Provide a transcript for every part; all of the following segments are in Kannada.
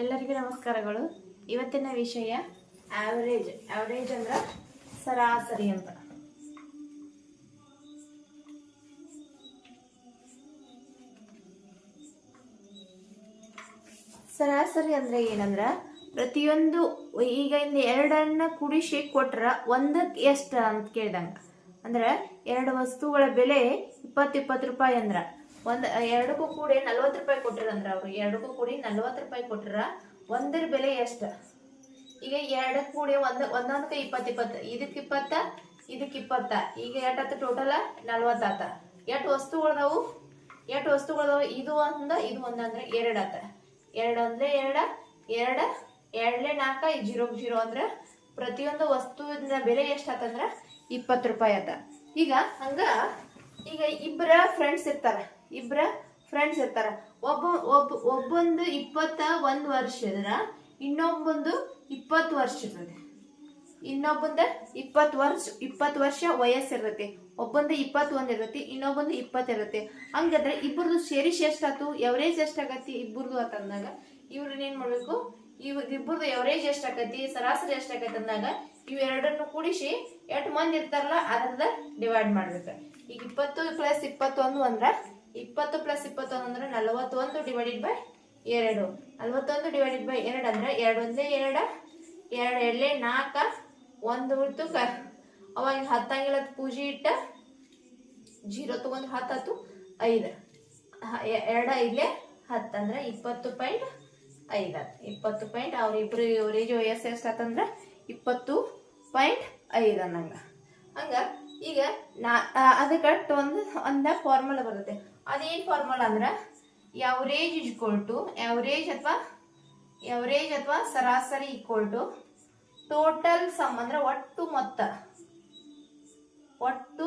ಎಲ್ಲರಿಗೂ ನಮಸ್ಕಾರಗಳು. ಇವತ್ತಿನ ವಿಷಯ ಆವರೇಜ್ ಆವರೇಜ್ ಅಂದ್ರೆ ಸರಾಸರಿ ಅಂತ. ಸರಾಸರಿ ಅಂದ್ರೆ ಏನಂದ್ರ ಪ್ರತಿಯೊಂದು ಈಗ ಇಂದ ಎರಡನ್ನ ಕುಡಿಸಿ ಕೊಟ್ರ ಒಂದಕ್ಕೆ ಎಷ್ಟ ಅಂತ ಕೇಳ್ದಂಗ. ಅಂದ್ರ ಎರಡು ವಸ್ತುಗಳ ಬೆಲೆ ಇಪ್ಪತ್ತು ಇಪ್ಪತ್ತು ರೂಪಾಯಿ ಅಂದ್ರ. ಒಂದ್, ಎರಡಕ್ಕೂ ಕೂಡಿ ನಲ್ವತ್ತು ರೂಪಾಯಿ ಕೊಟ್ಟಿರಂದ್ರ ಅವ್ರು. ಎರಡಕ್ಕೂ ಕೂಡಿ ನಲ್ವತ್ತು ರೂಪಾಯಿ ಕೊಟ್ರ ಒಂದರ ಬೆಲೆ ಎಷ್ಟ? ಈಗ ಎರಡಕ್ಕೆ ಕೂಡಿ ಒಂದ್, ಒಂದೊಂದಕ್ಕೆ ಇಪ್ಪತ್ತು ಇಪ್ಪತ್ತು. ಇದಕ್ಕೆ ಇಪ್ಪತ್ತ ಇದಕ್ಕೆ ಇಪ್ಪತ್ತ. ಈಗ ಎಷ್ಟಾತ ಟೋಟಲ್ ನಲ್ವತ್ತಾತ ಎಷ್ಟು ವಸ್ತುಗಳದಾವು ಎಷ್ಟು ವಸ್ತುಗಳದಾವು ಇದು ಒಂದ ಇದು ಒಂದ ಅಂದ್ರೆ ಎರಡು ಆತ. ಎರಡು ಅಂದ್ರೆ ಎರಡ ಎರಡ ಎರಡ್ಲೆ ನಾಲ್ಕ ಜೀರೋ ಜೀರೋ ಅಂದ್ರೆ ಪ್ರತಿಯೊಂದು ವಸ್ತುವಿನ ಬೆಲೆ ಎಷ್ಟಾತಂದ್ರ ಇಪ್ಪತ್ತು ರೂಪಾಯಿ ಆತ. ಈಗ ಹಂಗ, ಈಗ ಇಬ್ಬರ ಫ್ರೆಂಡ್ಸ್ ಇರ್ತಾರ. ಇಬ್ಬರ ಫ್ರೆಂಡ್ಸ್ ಇರ್ತಾರ. ಒಬ್ಬ ಒಬ್ಬ, ಒಬ್ಬೊಂದು ಇಪ್ಪತ್ತ ಒಂದು ವರ್ಷ ಇದ್ರ, ಇನ್ನೊಬ್ಬಂದು ಇಪ್ಪತ್ತು ವರ್ಷ ಇರ್ತದೆ. ಇನ್ನೊಬ್ಬಂದ ಇಪ್ಪತ್ತು ವರ್ಷ ಇಪ್ಪತ್ತು ವರ್ಷ ವಯಸ್ಸಿರುತ್ತೆ. ಒಬ್ಬಂದು ಇಪ್ಪತ್ತೊಂದು ಇರುತ್ತೆ, ಇನ್ನೊಬ್ಬಂದು ಇಪ್ಪತ್ತು ಇರುತ್ತೆ. ಹಂಗಾದ್ರೆ ಇಬ್ಬರದು ಸೇರಿಸಿ ಎಷ್ಟಾತು ಎವರೇಜ್ ಆಗತ್ತಿ ಇಬ್ಬರದು ಅಂತಂದಾಗ ಇವ್ರನ್ನ ಏನ್ ಮಾಡಬೇಕು? ಇವ್, ಇಬ್ಬರದು ಎವರೇಜ್ ಎಷ್ಟಾಗತ್ತಿ ಸರಾಸರಿ ಎಷ್ಟಾಗತ್ತೆ ಅಂದಾಗ ಇವೆರಡನ್ನು ಕೂಡಿಸಿ ಎಷ್ಟು ಮಂದಿ ಇರ್ತಾರಲ್ಲ ಅದ್ರದ ಡಿವೈಡ್ ಮಾಡ್ಬೇಕು. ಈಗ ಇಪ್ಪತ್ತು ಪ್ಲಸ್ ಇಪ್ಪತ್ತೊಂದು ಅಂದ್ರ ಇಪ್ಪತ್ತು ಪ್ಲಸ್ ಇಪ್ಪತ್ತೊಂದು ಅಂದ್ರೆ ನಲವತ್ತೊಂದು ಡಿವೈಡೆಡ್ ಬೈ ಎರಡು. ನಲವತ್ತೊಂದು ಡಿವೈಡೆಡ್ ಬೈ ಎರಡು ಅಂದ್ರೆ ಎರಡು ಒಂದೇ ಎರಡ ಎರಡು ಎರಡೇ ನಾಲ್ಕ, ಒಂದು ಉಳ್ತು ಕ. ಅವಾಗ ಹತ್ತಂಗಿಲ್ಲ ಪೂಜೆ ಇಟ್ಟ ಜೀರೋ ತಗೊಂಡು ಹತ್ತು ಐದು. ಎರಡು ಐದ್ಲೆ ಹತ್ತು ಅಂದ್ರೆ ಇಪ್ಪತ್ತು ಪಾಯಿಂಟ್ ಐದು. ಇಪ್ಪತ್ತು ಪಾಯಿಂಟ್ ಅವ್ರಿಬ್ರು ಇವ್ರಿಗೆ ವಯಸ್ಸು ಎಷ್ಟಂದ್ರೆ ಇಪ್ಪತ್ತು ಪಾಯಿಂಟ್ ಐದು ಅನ್ನಂಗ. ಹಂಗ ಈಗ ನಾ ಅದಕ್ಕೆ ಒಂದು, ಒಂದ ಫಾರ್ಮುಲಾ ಬರುತ್ತೆ. ಅದೇನು ಫಾರ್ಮುಲಾ ಅಂದ್ರೆ ಎವರೇಜ್ ಇಕ್ವಲ್ ಟು ಎವರೇಜ್ ಅಥವಾ ಎವರೇಜ್ ಅಥವಾ ಸರಾಸರಿ ಈಕ್ವಲ್ ಟು ಟೋಟಲ್ ಸಮ್ ಅಂದ್ರೆ ಒಟ್ಟು ಮೊತ್ತ. ಒಟ್ಟು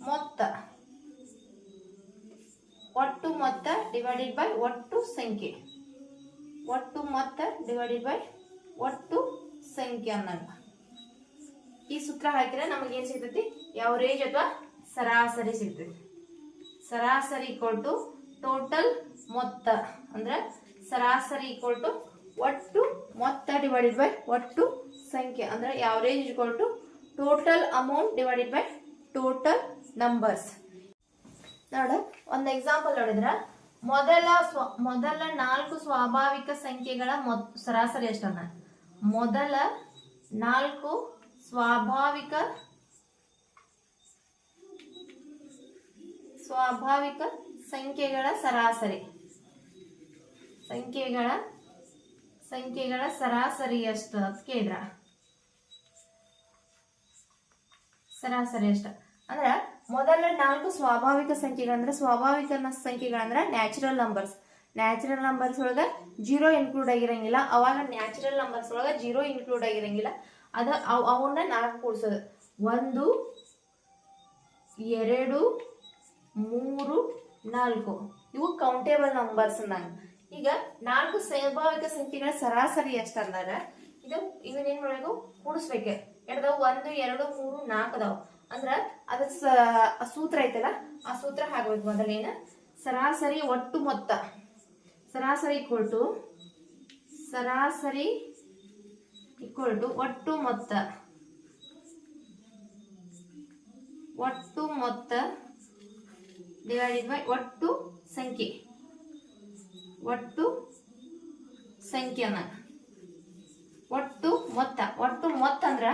ಮೊತ್ತ. ಒಟ್ಟು ಮೊತ್ತ ಡಿವೈಡೆಡ್ ಬೈ ಒಟ್ಟು ಸಂಖ್ಯೆ. ಒಟ್ಟು ಮೊತ್ತ ಡಿವೈಡೆಡ್ ಬೈ ಒಟ್ಟು ಸಂಖ್ಯೆ ಅನ್ನೋದು. ಈ ಸೂತ್ರ ಹಾಕಿದ್ರೆ ನಮಗೆ ಏನ್ ಸಿಗ್ತೈತಿ? ಯಾವರೇಜ್ ಅಥವಾ ಸರಾಸರಿ ಸಿಗ್ತೈತಿ. ಸರಾಸರಿ ಈಕ್ವಲ್ ಟೋಟಲ್ ಮೊತ್ತ. ಅಂದ್ರೆ ಸರಾಸರಿ ಈಕ್ವಲ್ ಒಟ್ಟು ಮೊತ್ತ ಡಿವೈಡೆಡ್ ಬೈ ಒಟ್ಟು ಸಂಖ್ಯೆ. ಅಂದ್ರೆ average equal total amount divided by total numbers ನೋಡ, ಒಂದು ಎಕ್ಸಾಂಪಲ್ ನೋಡಿದ್ರೆ? ಮೊದಲ ಸ್ವ, ಮೊದಲ ನಾಲ್ಕು ಸ್ವಾಭಾವಿಕ ಸಂಖ್ಯೆಗಳ ಮೊತ್ ಸರಾಸರಿ ಎಷ್ಟನ್ನ? ಮೊದಲ ನಾಲ್ಕು ಸ್ವಾಭಾವಿಕ ಸ್ವಾಭಾವಿಕ ಸಂಖ್ಯೆಗಳ ಸರಾಸರಿ. ಸಂಖ್ಯೆಗಳ ಸಂಖ್ಯೆಗಳ ಸರಾಸರಿ ಎಷ್ಟು ಅಂತ ಕೇಳಿದ್ರ? ಸರಾಸರಿ ಎಷ್ಟು ಅಂದ್ರೆ ಮೊದಲ ನಾಲ್ಕು ಸ್ವಾಭಾವಿಕ ಸಂಖ್ಯೆಗಳಂದ್ರೆ ಸ್ವಾಭಾವಿಕ ಸಂಖ್ಯೆಗಳಂದ್ರೆ ನ್ಯಾಚುರಲ್ ನಂಬರ್ಸ್ ನ್ಯಾಚುರಲ್ ನಂಬರ್ಸ್ ಒಳಗ ಜೀರೋ ಇನ್ಕ್ಲೂಡ್ ಆಗಿರಂಗಿಲ್ಲ. ಅವಾಗ ನ್ಯಾಚುರಲ್ ನಂಬರ್ಸ್ ಒಳಗ ಜೀರೋ ಇನ್ಕ್ಲೂಡ್ ಆಗಿರಂಗಿಲ್ಲ. ಅದ ಅವ್ ಅವನ್ನ ನಾಲ್ಕು ಕೂಡ್ಸೋದು. ಒಂದು, ಎರಡು ಮೂರು, ನಾಲ್ಕು. ಇವು ಕೌಂಟೇಬಲ್ ನಂಬರ್ಸ್ ನಾನು ಈಗ ನಾಲ್ಕು ಸ್ವಾಭಾವಿಕ ಸಂಖ್ಯೆಗಳ ಸರಾಸರಿ ಎಷ್ಟಂದಾಗ ಇದು ಇವನ್ ಏನ್ ಮಾಡಬೇಕು? ಕೂಡಿಸ್ಬೇಕು. ಎರಡು ಒಂದು, ಎರಡು, ಮೂರು, ನಾಲ್ಕು ಅದಾವ ಅಂದ್ರ ಅದ ಸೂತ್ರ ಐತಲ್ಲ, ಆ ಸೂತ್ರ ಹಾಕ್ಬೇಕು ಮೊದಲೇನ ಸರಾಸರಿ ಒಟ್ಟು ಮೊತ್ತ. ಸರಾಸರಿ ಈಕ್ವಲ್ ಟು ಸರಾಸರಿ ಈಕ್ವಲ್ ಟು ಒಟ್ಟು ಮೊತ್ತ. ಒಟ್ಟು ಮೊತ್ತ ಡಿವೈಡೆಡ್ ಬೈ ಒಟ್ಟು ಸಂಖ್ಯೆ? ಒಟ್ಟು ಸಂಖ್ಯೆನ ಒಟ್ಟು ಮೊತ್ತ? ಒಟ್ಟು ಮೊತ್ತ ಅಂದ್ರ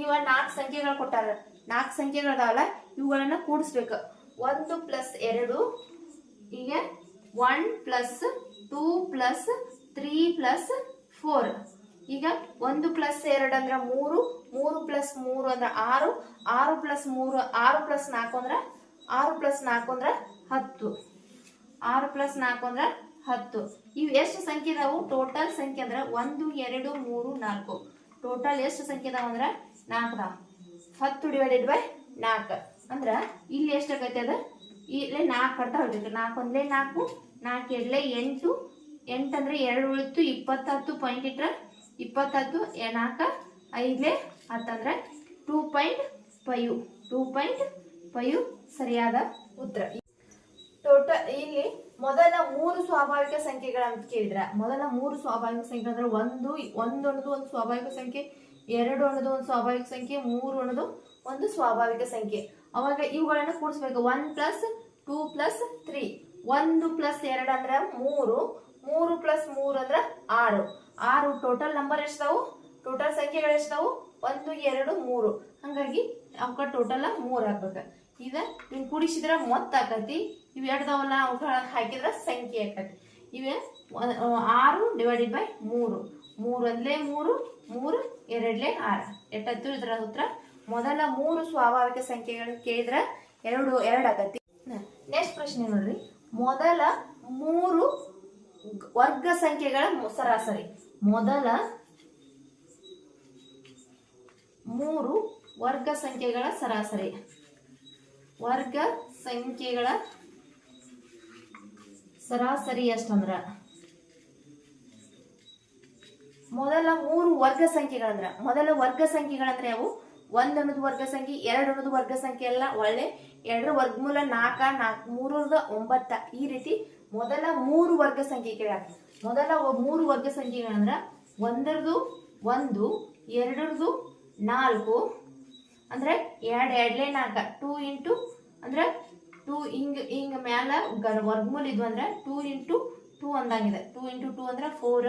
ಇವ ನಾಲ್ಕು ಸಂಖ್ಯೆಗಳು ಕೊಟ್ಟಾರ. ನಾಲ್ಕು ಸಂಖ್ಯೆಗಳದಾವಲ್ಲ, ಇವುಗಳನ್ನ ಕೂಡಿಸ್ಬೇಕು. ಒಂದು ಪ್ಲಸ್ ಎರಡು ಈಗ one plus two plus three plus four ಈಗ ಒಂದು ಪ್ಲಸ್ ಎರಡು ಅಂದ್ರೆ ಮೂರು ಮೂರು ಪ್ಲಸ್ ಮೂರು ಅಂದ್ರೆ ಆರು ಆರು ಪ್ಲಸ್ ಮೂರು, ಆರು ಪ್ಲಸ್ ನಾಲ್ಕು ಅಂದ್ರ ಆರು ಪ್ಲಸ್ ನಾಲ್ಕು ಅಂದ್ರೆ ಹತ್ತು. ಆರು ಪ್ಲಸ್ ನಾಲ್ಕು ಅಂದ್ರೆ ಹತ್ತು. ಇವು ಎಷ್ಟು ಸಂಖ್ಯೆ ಇದಾವು? ಟೋಟಲ್ ಸಂಖ್ಯೆ ಅಂದ್ರೆ ಒಂದು, ಎರಡು, ಮೂರು, ನಾಲ್ಕು. ಟೋಟಲ್ ಎಷ್ಟು ಸಂಖ್ಯೆ ಇದಾವ ಅಂದ್ರೆ ನಾಲ್ಕು ದಾವ ಹತ್ತು ಡಿವೈಡೆಡ್ ಬೈ ನಾಲ್ಕು. ಅಂದ್ರೆ ಇಲ್ಲಿ ಎಷ್ಟಾಗೈತೆ ಅದು? ಇಲ್ಲೇ ನಾಲ್ಕು ಕಡ್ತಾ ಹೋಗ್ಬೇಕು ನಾಲ್ಕು ಒಂದೇ ನಾಲ್ಕು ನಾಲ್ಕು ಎರಡ್ಲೆ ಎಂಟು. ಎಂಟು ಅಂದ್ರೆ ಎರಡು ಉಳಿತು ಇಪ್ಪತ್ತತ್ತು ಪಾಯಿಂಟ್ ಇಟ್ರೆ ಇಪ್ಪತ್ತತ್ತು ನಾಲ್ಕು, ಐದ್ಲೆ ಹತ್ತಂದ್ರೆ two point five two point five ಸರಿಯಾದ ಉತ್ತರ. ಟೋಟಲ್ ಇಲ್ಲಿ ಮೊದಲ ಮೂರು ಸ್ವಾಭಾವಿಕ ಸಂಖ್ಯೆಗಳಂತ ಕೇಳಿದ್ರ, ಮೊದಲ ಮೂರು ಸ್ವಾಭಾವಿಕ ಸಂಖ್ಯೆ ಅಂದ್ರೆ ಒಂದು ಒಂದು ಅನ್ನೋದು ಒಂದು ಸ್ವಾಭಾವಿಕ ಸಂಖ್ಯೆ, ಎರಡು ಅನ್ನೋದು ಒಂದು ಸ್ವಾಭಾವಿಕ ಸಂಖ್ಯೆ, ಮೂರು ಅನ್ನೋದು ಒಂದು ಸ್ವಾಭಾವಿಕ ಸಂಖ್ಯೆ. ಅವಾಗ ಇವುಗಳನ್ನ ಕೂಡಿಸ್ಬೇಕು. One plus two plus three ಒಂದು ಪ್ಲಸ್ ಎರಡು ಅಂದ್ರೆ ಮೂರು ಮೂರು ಪ್ಲಸ್ ಮೂರು ಅಂದ್ರೆ ಆರು. ಆರು ಟೋಟಲ್ ನಂಬರ್ ಎಷ್ಟಾವು ಟೋಟಲ್ ಸಂಖ್ಯೆಗಳು ಎಷ್ಟಾವು ಒಂದು, ಎರಡು, ಮೂರು. ಹಂಗಾಗಿ ಅವಕ್ಕ ಟೋಟಲ್ ಮೂರು ಆಗ್ಬೇಕು. ಇದ? ಹಿಂಗ್ ಕೂಡಿಸಿದ್ರ ಮೊತ್ತ ಆಕತಿ. ಇವ್ ಎರಡ್ದಾವಲ್ಲ ಅವಕ್ಕ ಹಾಕಿದ್ರ ಸಂಖ್ಯೆ ಆಕತಿ. ಇವೆ ಆರು ಡಿವೈಡೆಡ್ ಬೈ ಮೂರು. ಮೂರು ಒಂದ್ಲೆ ಮೂರು ಮೂರು ಎರಡ್ಲೆ ಆರು. ಎಟ್ಟತ್ತು ಇದ್ರ ಉತ್ತರ? ಮೊದಲ ಮೂರು ಸ್ವಾಭಾವಿಕ ಸಂಖ್ಯೆಗಳು ಕೇಳಿದ್ರ ಎರಡು ಎರಡು ಆಗತಿ ನೆಕ್ಸ್ಟ್ ಪ್ರಶ್ನೆ ನೋಡ್ರಿ. ಮೊದಲ ಮೂರು ವರ್ಗ ಸಂಖ್ಯೆಗಳ ಸರಾಸರಿ. ಮೊದಲ ಮೂರು ವರ್ಗ ಸಂಖ್ಯೆಗಳ ಸರಾಸರಿ. ವರ್ಗ ಸಂಖ್ಯೆಗಳ ಸರಾಸರಿ ಎಷ್ಟಂದ್ರ? ಮೊದಲ ಮೂರು ವರ್ಗ ಸಂಖ್ಯೆಗಳಂದ್ರ. ಮೊದಲ ವರ್ಗ ಸಂಖ್ಯೆಗಳಂದ್ರೆ ಅವು ಒಂದ್ ಅನ್ನೋದು ವರ್ಗ ಸಂಖ್ಯೆ, ಎರಡು ಅನ್ನೋದು ವರ್ಗ ಸಂಖ್ಯೆ ಎಲ್ಲ ಒಳ್ಳೆ ಎರಡರ ವರ್ಗಮೂಲ ನಾಲ್ಕ ನಾಲ್ಕು ಮೂರದ ಒಂಬತ್ತ. ಈ ರೀತಿ ಮೊದಲ ಮೂರು ವರ್ಗ ಸಂಖ್ಯೆಗಳ ಮೊದಲ ಮೂರು ವರ್ಗ ಸಂಖ್ಯೆಗಳಂದ್ರ ಒಂದರದು ಒಂದು, ಎರಡರದು ನಾಲ್ಕು ಅಂದ್ರೆ ಎರಡು ಎರಡ್ಲೇ ನಾಲ್ಕ ಟೂ ಇಂಟು ಅಂದ್ರೆ ಟೂ ಹಿಂಗ್ ಹಿಂಗ್ ಮ್ಯಾಲ ವರ್ಗಮೂಲ ಇದು ಅಂದ್ರೆ ಟೂ ಇಂಟು ಟೂ ಅಂದಂಗಿದೆ. ಟೂ ಇಂಟು ಟೂ ಅಂದ್ರೆ ಫೋರ್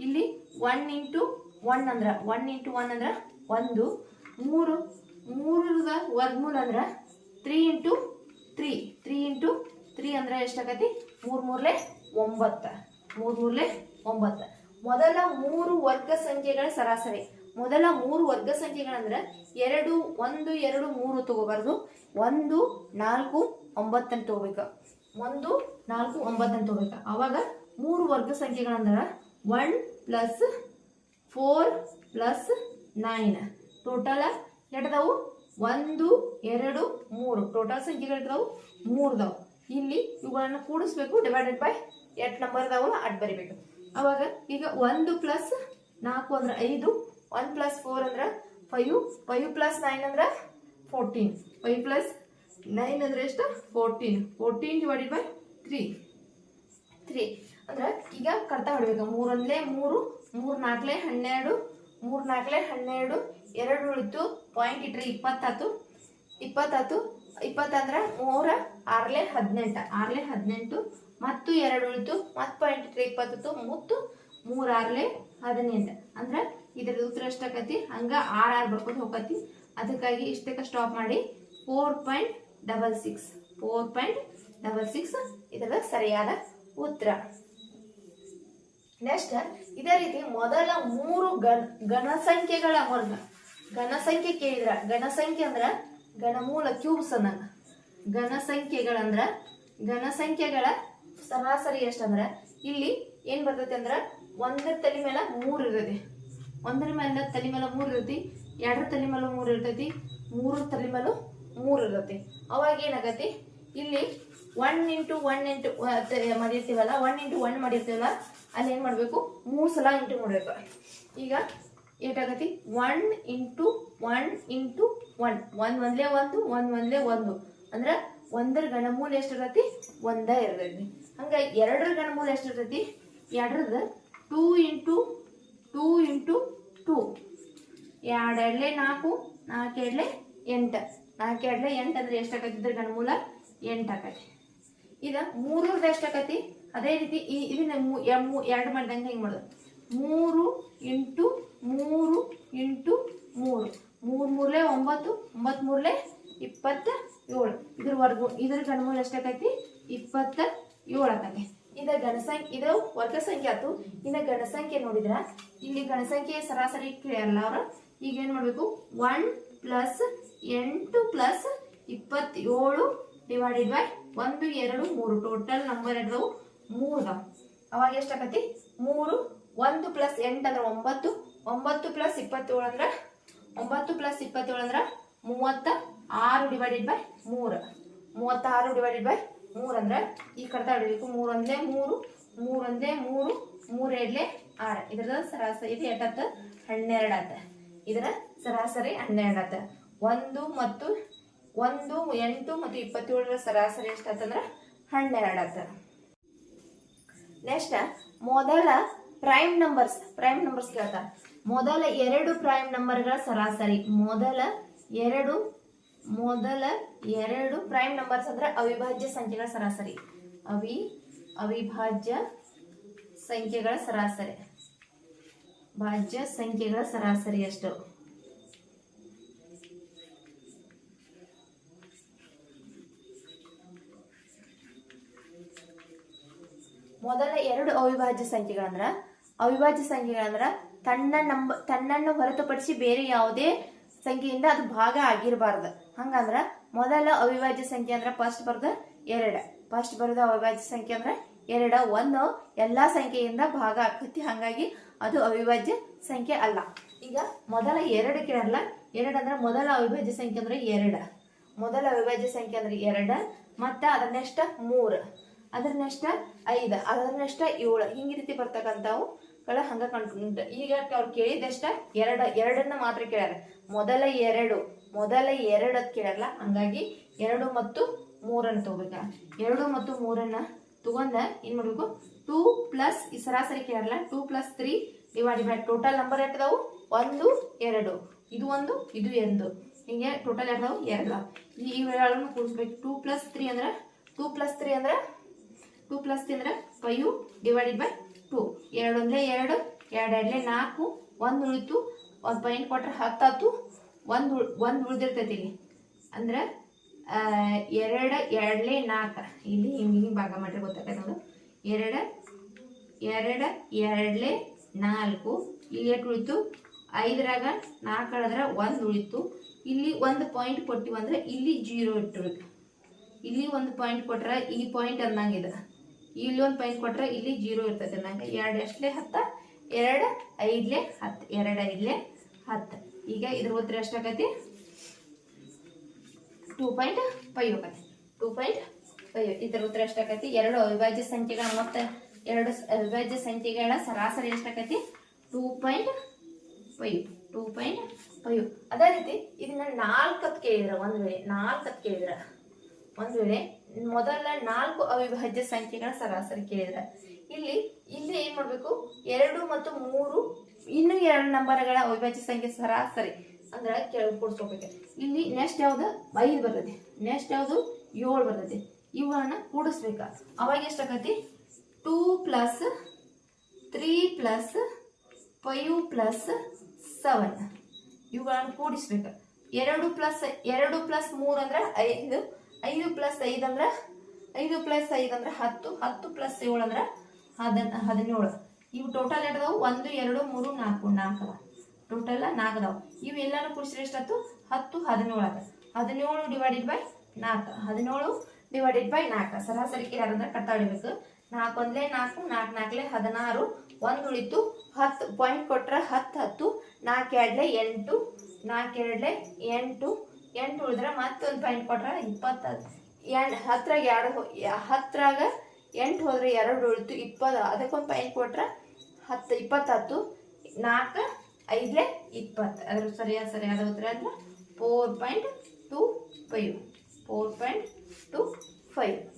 ಇಲ್ಲಿ ಒನ್ ಇಂಟು ಒನ್ ಅಂದ್ರೆ ಒನ್ ಇಂಟು ಒನ್ ಅಂದ್ರೆ ಒಂದು, ಮೂರು ಮೂರು ವರ್ಗಮೂಲ ಅಂದ್ರೆ three into three three into three ಅಂದ್ರೆ ಎಷ್ಟಾಗತಿ ಮೂರ್, ಮೂರ್ಲೆ ಒಂಬತ್ತ, ಮೂರ್, ಮೂರ್ಲೆ ಒಂಬತ್ತ. ಮೊದಲ ಮೂರು ವರ್ಗ ಸಂಖ್ಯೆಗಳ ಸರಾಸರಿ. ಮೊದಲ ಮೂರು ವರ್ಗ ಸಂಖ್ಯೆಗಳಂದ್ರೆ ಎರಡು, ಒಂದು, ಎರಡು, ಮೂರು ತಗೋಬಾರ್ದು. ಒಂದು, ನಾಲ್ಕು, ಒಂಬತ್ತನ್ನು ತಗೋಬೇಕು. ಒಂದು, ನಾಲ್ಕು, ಒಂಬತ್ತನ್ನು ತಗೋಬೇಕು. ಅವಾಗ ಮೂರು ವರ್ಗ ಸಂಖ್ಯೆಗಳಂದ್ರೆ one plus four plus nine total ಎಟ್ಟದವು ಒಂದು, ಎರಡು, ಮೂರು. ಟೋಟಲ್ ಸಂಖ್ಯೆಗಳಿದಾವು ಮೂರ್ದವು ಇಲ್ಲಿ ಇವುಗಳನ್ನು ಕೂಡಿಸ್ಬೇಕು ಡಿವೈಡೆಡ್ ಬೈ ಎಟ್ ನಂಬರ್ದವು ಅಡ್ ಬರಿಬೇಕು. ಅವಾಗ ಈಗ ಒಂದು ಪ್ಲಸ್ ನಾಲ್ಕು ಅಂದ್ರೆ ಐದು ಒನ್ ಪ್ಲಸ್ ಫೋರ್ ಅಂದ್ರೆ ಫೈವ್ ಫೈವ್ ಪ್ಲಸ್ ನೈನ್ ಅಂದ್ರೆ ಫೋರ್ಟೀನ್ ಫೈವ್ ಪ್ಲಸ್ ನೈನ್ ಅಂದ್ರೆ ಎಷ್ಟು? Fourteen fourteen divided by three three ಅಂದ್ರೆ ಈಗ ಕರ್ತ ಹೊಡಿಬೇಕು. ಮೂರೊಂದ್ಲೆ ಮೂರು, ಮೂರ್ ನಾಲ್ಕಲೆ ಹನ್ನೆರಡು, ಮೂರ್ ನಾಲ್ಕಲೆ ಹನ್ನೆರಡು, ಎರಡು ಉಳಿತು ಪಾಯಿಂಟ್ ಇಟ್ರೆ ಇಪ್ಪತ್ತಾತು. ಇಪ್ಪತ್ತಾತು ಇಪ್ಪತ್ತಂದ್ರ ಮೂರ ಆರ್ಲೆ ಹದಿನೆಂಟು. ಆರ್ಲೆ ಹದಿನೆಂಟು, ಮತ್ತು ಎರಡು ಉಳಿತು. ಮತ್ತು ಪಾಯಿಂಟ್ ಇಟ್ರೆ ಇಪ್ಪತ್ತು ಮತ್ತು ಮೂರ್ ಹದಿನೆಂಟು. ಅಂದ್ರ ಇದ್ರ ಉತ್ತರ ಎಷ್ಟಾಕತಿ ಹಂಗ ಆರ್ ಆರ್ ಬರ್ಕೊಂಡು ಹೋಗತಿ ಅದಕ್ಕಾಗಿ ಇಷ್ಟಕ್ಕೆ ಸ್ಟಾಪ್ ಮಾಡಿ. Four point double six four point double six ಇದರ ಸರಿಯಾದ ಉತ್ತರ. ನೆಕ್ಸ್ಟ್ ಇದೇ ರೀತಿ ಮೊದಲ ಮೂರು ಗಣ ಗಣಸಂಖ್ಯೆಗಳ ವರ್ಗ. ಗಣಸಂಖ್ಯೆ ಕೇಳಿದ್ರ? ಗಣಸಂಖ್ಯೆ ಅಂದ್ರ ಗಣಮೂಲ ಕ್ಯೂಬ್ಸ್ ಅನ್ನಂಗ ಗಣಸಂಖ್ಯೆಗಳಂದ್ರ ಗಣಸಂಖ್ಯೆಗಳ ಸರಾಸರಿ ಎಷ್ಟಂದ್ರ ಇಲ್ಲಿ ಏನ್ ಬರ್ತೈತಿ ಅಂದ್ರ ಒಂದರ ತಲೆ ಮೇಲೆ ಮೂರು ಇರ್ತೈತಿ. ಒಂದರ ಮೇಲೆ ತಲೆ ಮೇಲೆ ಮೂರು ಇರ್ತೈತಿ. ಎರಡರ ತಲೆ ಮೇಲೆ ಮೂರು ಇರ್ತೈತಿ. ಮೂರರ ತಲೆ ಮೂರು ಇರ್ತೈತಿ. ಅವಾಗ ಏನಾಗತ್ತೆ? ಇಲ್ಲಿ ಒನ್ ಇಂಟು ಒನ್ ಇಂಟು ಮಾಡಿರ್ತೀವಲ್ಲ ಒನ್ ಇಂಟು ಒನ್ ಮಾಡಿರ್ತೀವಲ್ಲ, ಅಲ್ಲಿ ಏನು ಮಾಡಬೇಕು? ಮೂರು ಸಲ ಇಂಟು ಮಾಡಬೇಕು. ಈಗ ಏಟಾಗತಿ one into one into one one ಒಂದ್ಲೆ ಒಂದು ಒನ್ ಒಂದ್ಲೆ ಒಂದು. ಅಂದ್ರೆ ಒಂದರ ಗಣಮೂಲ ಎಷ್ಟಿರತಿ ಒಂದ ಇರ್ತೈತಿ. ಹಂಗ ಎರಡರ ಗಣಮೂಲ ಎಷ್ಟಿರ್ತೈತಿ? ಎರಡರದ two into two into two. ಎರಡು ಎರಡ್ಲೆ ನಾಲ್ಕು ನಾಲ್ಕು ಎರಡಲೆ ಎಂಟು. ನಾಲ್ಕು ಎರಡಲೆ ಎಂಟು ಅಂದ್ರೆ ಎಷ್ಟಾಕತಿ ಇದ್ರ ಗಣಮೂಲ ಎಂಟು ಆಕತಿ. ಮೂರರದ್ದು ಎಷ್ಟು ಎಷ್ಟಾಕತಿ ಅದೇ ರೀತಿ ಈ ಇದನ್ನ ಎರಡು ಮಾಡ್ದಂಗೆ ಹೆಂಗೆ ಮಾಡೋದು? ಮೂರು ಇಂಟು ಮೂರು ಇಂಟು ಮೂರು. ಮೂರು ಮೂರಲೆ ಒಂಬತ್ತು ಒಂಬತ್ತು ಮೂರಲೆ ಇಪ್ಪತ್ತ ಏಳು. ಇದ್ರ ವರ್ಗು, ಇದ್ರ ಗಣಮೂಲ ಎಷ್ಟಾಕೈತಿ ಇಪ್ಪತ್ತ ಏಳು ಆಕತಿ. ಇದ ಗಣಸಂಖ್ಯೆ ಇದು ವರ್ಗ ಸಂಖ್ಯೆ ಆತು ಇನ್ನ ಗಣಸಂಖ್ಯೆ ನೋಡಿದ್ರ, ಇಲ್ಲಿ ಗಣಸಂಖ್ಯೆ ಸರಾಸರಿ ಕೇಳಲ್ಲ ಅವರು. ಈಗ ಏನ್ ಮಾಡ್ಬೇಕು? ಒನ್ ಪ್ಲಸ್ ಎಂಟು ಪ್ಲಸ್ ಇಪ್ಪತ್ತೇಳು ಡಿವೈಡೆಡ್ ಬೈ ಒಂದು, ಎರಡು, ಮೂರು. ಟೋಟಲ್ ನಂಬರ್ ಇರೋದು ಮೂರು ಅವಾಗ ಎಷ್ಟಾಕತಿ? ಮೂರು. ಒಂದು ಪ್ಲಸ್ ಎಂಟು ಅಂದ್ರೆ ಒಂಬತ್ತು. ಒಂಬತ್ತು ಪ್ಲಸ್ ಇಪ್ಪತ್ತೇಳು ಅಂದ್ರೆ ಒಂಬತ್ತು ಪ್ಲಸ್ ಇಪ್ಪತ್ತೇಳು ಅಂದ್ರೆ ಮೂವತ್ತ ಆರು ಡಿವೈಡೆಡ್ ಬೈ ಮೂರು. ಮೂವತ್ತಾರು ಡಿವೈಡೆಡ್ ಬೈ ಮೂರು ಅಂದ್ರೆ ಈ ಕಡ್ತಾ ಹಿಡಿಬೇಕು ಮೂರು ಒಂದ್ಲೆ ಮೂರು ಮೂರು ಒಂದ್ಲೆ ಮೂರು ಮೂರು ಎರಡ್ಲೆ ಆರು. ಇದ್ರದ ಸರಾಸರಿ ಇದು ಎಷ್ಟಾತ ಹನ್ನೆರಡು ಆತ. ಇದರ ಸರಾಸರಿ ಹನ್ನೆರಡು ಆತ. ಒಂದು ಮತ್ತು ಒಂದು, ಎಂಟು ಮತ್ತು ಇಪ್ಪತ್ತೇಳರ ಸರಾಸರಿ ಎಷ್ಟಂದ್ರ ಹನ್ನೆರಡು ಆತ. ನೆಕ್ಸ್ಟ್ ಮೊದಲ ಪ್ರೈಮ್ ನಂಬರ್ಸ್ ಪ್ರೈಮ್ ನಂಬರ್ಸ್ ಕೇಳ್ತಾರೆ ಮೊದಲ ಎರಡು ಪ್ರೈಮ್ ನಂಬರ್ಗಳ ಸರಾಸರಿ. ಮೊದಲ ಎರಡು ಮೊದಲ ಎರಡು ಪ್ರೈಮ್ ನಂಬರ್ಸ್ ಅಂದ್ರೆ ಅವಿಭಾಜ್ಯ ಸಂಖ್ಯೆಗಳ ಸರಾಸರಿ. ಅವಿ, ಅವಿಭಾಜ್ಯ ಸಂಖ್ಯೆಗಳ ಸರಾಸರಿ. ಭಾಜ್ಯ ಸಂಖ್ಯೆಗಳ ಸರಾಸರಿ ಎಷ್ಟು ಮೊದಲ ಎರಡು ಅವಿಭಾಜ್ಯ ಸಂಖ್ಯೆಗಳಂದ್ರ ಅವಿಭಾಜ್ಯ ಸಂಖ್ಯೆಗಳಂದ್ರ ತನ್ನ ನಂಬ ತನ್ನನ್ನು ಹೊರತುಪಡಿಸಿ ಬೇರೆ ಯಾವುದೇ ಸಂಖ್ಯೆಯಿಂದ ಅದು ಭಾಗ ಆಗಿರಬಾರ್ದು. ಹಂಗಂದ್ರ ಮೊದಲ ಅವಿಭಾಜ್ಯ ಸಂಖ್ಯೆ ಅಂದ್ರೆ ಫಸ್ಟ್ ಬರ್ದ ಎರಡ. ಫಸ್ಟ್ ಬರೋದು ಅವಿಭಾಜ್ಯ ಸಂಖ್ಯೆ ಅಂದ್ರೆ ಎರಡ. ಒಂದು ಎಲ್ಲಾ ಸಂಖ್ಯೆಯಿಂದ ಭಾಗ ಆಕತಿ. ಹಂಗಾಗಿ ಅದು ಅವಿಭಾಜ್ಯ ಸಂಖ್ಯೆ ಅಲ್ಲ. ಈಗ ಮೊದಲ ಎರಡು ಕೇಳಲ್ಲ ಎರಡ ಅಂದ್ರೆ ಮೊದಲ ಅವಿಭಾಜ್ಯ ಸಂಖ್ಯೆ ಅಂದ್ರೆ ಎರಡ. ಮೊದಲ ಅವಿಭಾಜ್ಯ ಸಂಖ್ಯೆ ಅಂದ್ರೆ ಎರಡ. ಮತ್ತೆ ಅದ್ರ ನೆಕ್ಸ್ಟ್ ಮೂರ್. ಅದ್ರ ನೆಕ್ಸ್ಟ್ ಐದ. ಅದ್ರ ನೆಕ್ಸ್ಟ್ ಏಳು. ಹಿಂಗ ರೀತಿ ಬರ್ತಕ್ಕಂಥವು ಗಳ ಹಂಗ ಕಂಡು ಈಗ ಅವ್ರು ಕೇಳಿದಷ್ಟ ಎರಡ ಎರಡನ್ನ ಮಾತ್ರ ಕೇಳ್ಯಾರ. ಮೊದಲ ಎರಡು ಮೊದಲ ಎರಡು ಕೇಳಲ್ಲ ಹಂಗಾಗಿ ಎರಡು ಮತ್ತು ಮೂರನ್ನ ತಗೋಬೇಕ. ಎರಡು ಮತ್ತು ಮೂರನ್ನ ತಗೊಂಡ ಏನ್ ಮಾಡ್ಬೇಕು? ಟೂ ಪ್ಲಸ್ ಈ ಸರಾಸರಿ ಕೇಳಲ್ಲ two plus three divide by total number ಎಟ್ಟದವು ಒಂದು, ಎರಡು. ಇದು ಒಂದು, ಇದು ಎರಡು ಹಿಂಗೆ ಟೋಟಲ್ ಎಟ್ಟದವು ಎರಡು. ಇವೆರಡನ್ನು ಕೂಡಿಸ್ಬೇಕು ಟೂ ಪ್ಲಸ್ ತ್ರೀ ಅಂದ್ರೆ ಟೂ ಪ್ಲಸ್ ತ್ರೀ ಅಂದ್ರೆ ಟೂ ಪ್ಲಸ್ ತ್ರೀ ಅಂದ್ರೆ ಫೈವ್ ಡಿವೈಡೆಡ್ ಬೈ ಟೂ ಎರಡು ಅಂದರೆ ಎರಡು ಎರಡು ಎರಡಲೇ ನಾಲ್ಕು, ಒಂದು ಉಳಿತು, ಒಂದು ಪಾಯಿಂಟ್ ಕೊಟ್ರೆ ಹತ್ತಾತು ಒಂದು ಒಂದು ಉಳಿದಿರ್ತೈತಿ ಇಲ್ಲಿ. ಅಂದ್ರೆ ಎರಡು ಎರಡಲೇ ನಾಲ್ಕು. ಇಲ್ಲಿ ಹಿಂಗೆ ಹಿಂಗೆ ಭಾಗ ಮಾಡ್ರೆ ಗೊತ್ತಾಗತ್ತೆ ನೋಡು. ಎರಡು ಎರಡು ಎರಡಲೆ ನಾಲ್ಕು. ಇಲ್ಲಿ ಎಷ್ಟು ಉಳಿತು? ಐದರಾಗ ನಾಲ್ಕು ಕಳೆದ್ರೆ ಒಂದು ಉಳಿತು. ಇಲ್ಲಿ ಒಂದು ಪಾಯಿಂಟ್ ಕೊಟ್ಟಿವಂದ್ರೆ ಇಲ್ಲಿ ಜೀರೋ ಇಟ್ಟಿರ್ಬೇಕು ಇಲ್ಲಿ ಒಂದು ಪಾಯಿಂಟ್ ಕೊಟ್ರೆ ಈ ಪಾಯಿಂಟ್ ಅಂದಂಗಿದೆ ಇಲ್ಲಿ ಒಂದು ಪಾಯಿಂಟ್ ಕೊಟ್ರೆ ಇಲ್ಲಿ ಜೀರೋ ಇರ್ತೈತೆ ನಂಗೆ ಎರಡು ಎಷ್ಟಲೇ ಹತ್ತ? ಎರಡು ಐದ್ಲೆ ಹತ್ತು. ಎರಡು ಐದ್ಲೆ ಹತ್ತು. ಈಗ ಇದ್ರ ಉತ್ತರ ಎಷ್ಟಾಗೈತಿ ಟೂ ಪಾಯಿಂಟ್ ಫೈವ್ ಆಗತ್ತೆ. ಟೂ ಪಾಯಿಂಟ್ ಫೈವ್ ಇದ್ರ ಉತ್ತರ ಎಷ್ಟಾಗೈತಿ ಎರಡು ಅವಿಭಾಜ್ಯ ಸಂಖ್ಯೆಗಳ ಮೊತ್ತ. ಎರಡು ಅವಿಭಾಜ್ಯ ಸಂಖ್ಯೆಗಳ ಸರಾಸರಿ ಎಷ್ಟಾಗೈತಿ two point five two point five ಅದೇ ರೀತಿ, ಇದನ್ನ ನಾಲ್ಕತ್ ಕೇಳಿದ್ರ, ಒಂದು ವೇಳೆ ನಾಲ್ಕತ್ ಕೇಳಿದ್ರ. ಒಂದ್ ವೇಳೆ ಮೊದಲ ನಾಲ್ಕು ಅವಿಭಾಜ್ಯ ಸಂಖ್ಯೆಗಳ ಸರಾಸರಿ ಕೇಳಿದ್ರೆ, ಇಲ್ಲಿ ಇಲ್ಲಿ ಏನ್ ಮಾಡ್ಬೇಕು? ಎರಡು ಮತ್ತು ಮೂರು, ಇನ್ನು ಎರಡು ನಂಬರ್ಗಳ ಅವಿಭಾಜ್ಯ ಸಂಖ್ಯೆ ಸರಾಸರಿ, ಅಂದ್ರೆ ಕೆಳಗೆ ಕೂಡಿಸ್ಕೋಬೇಕು ಇಲ್ಲಿ ನೆಕ್ಸ್ಟ್ ಯಾವ್ದು? ಐದು ಬರ್ತದೆ. ನೆಕ್ಸ್ಟ್ ಯಾವ್ದು? ಏಳು ಬರ್ತೈತಿ ಇವುಗಳನ್ನ ಕೂಡಿಸ್ಬೇಕ? ಅವಾಗ ಎಷ್ಟಾಗತಿ two plus three plus five plus seven ಇವುಗಳನ್ನು ಕೂಡಿಸ್ಬೇಕು. ಎರಡು ಪ್ಲಸ್ ಎರಡು ಪ್ಲಸ್ ಮೂರು ಅಂದ್ರೆ ಐದು. ಐದು ಪ್ಲಸ್ ಐದು ಅಂದ್ರೆ, ಐದು ಪ್ಲಸ್ ಐದು ಅಂದ್ರೆ ಹತ್ತು ಹತ್ತು ಪ್ಲಸ್ ಏಳು ಅಂದ್ರೆ ಹದನ್ ಹದಿನೇಳು. ಇವು ಟೋಟಲ್ ಎಡದವು? ಒಂದು, ಎರಡು, ಮೂರು, ನಾಲ್ಕು ನಾಲ್ಕು ಅದ ಟೋಟಲ್ ನಾಲ್ಕು ಅದಾವ. ಇವು ಎಲ್ಲಾನು ಕೂಡಿಸಿದ್ರೆ ಎಷ್ಟು ಹತ್ತು, ಹದಿನೇಳು ಅದ. ಹದಿನೇಳು ಡಿವೈಡೆಡ್ ಬೈ ನಾಲ್ಕು. ಹದಿನೇಳು ಡಿವೈಡೆಡ್ ಬೈ ನಾಲ್ಕು. ಸರಾಸರಿ ಯಾರಂದ್ರೆ ಕಟ್ಟ ಹೊಡಿಬೇಕು ನಾಲ್ಕು ಒಂದ್ಲೆ ನಾಲ್ಕು ನಾಲ್ಕು ನಾಲ್ಕಲೆ ಹದಿನಾರು. ಒಂದು ಉಳಿತು ಹತ್ತು. ಪಾಯಿಂಟ್ ಕೊಟ್ರೆ ಹತ್ತು ಹತ್ತು. ನಾಲ್ಕು ಎರಡ್ಲೆ ಎಂಟು. ನಾಲ್ಕು ಎರಡ್ಲೆ ಎಂಟು. ಎಂಟು ಉಳಿದ್ರೆ ಮತ್ತೊಂದು ಪಾಯಿಂಟ್ ಕೊಟ್ರೆ ಇಪ್ಪತ್ತ ಎಂಟು ಹತ್ರಾಗ ಎರಡು ಹೋ- ಯ- ಹತ್ರಾಗ ಎಂಟು ಹೋದ್ರೆ ಎರಡು ಉಳಿತು ಇಪ್ಪತ್ತು. ಅದಕ್ಕೊಂದು ಪಾಯಿಂಟ್ ಕೊಟ್ರೆ ಹತ್ತು, ಇಪ್ಪತ್ತತ್ತು. ನಾಲ್ಕು, ಐದಲೇ ಇಪ್ಪತ್ತು. ಅದ್ರ ಸರಿಯಾದ ಸರಿಯಾದ ಉತ್ತರ ಅಂದ್ರೆ four point two five four point two five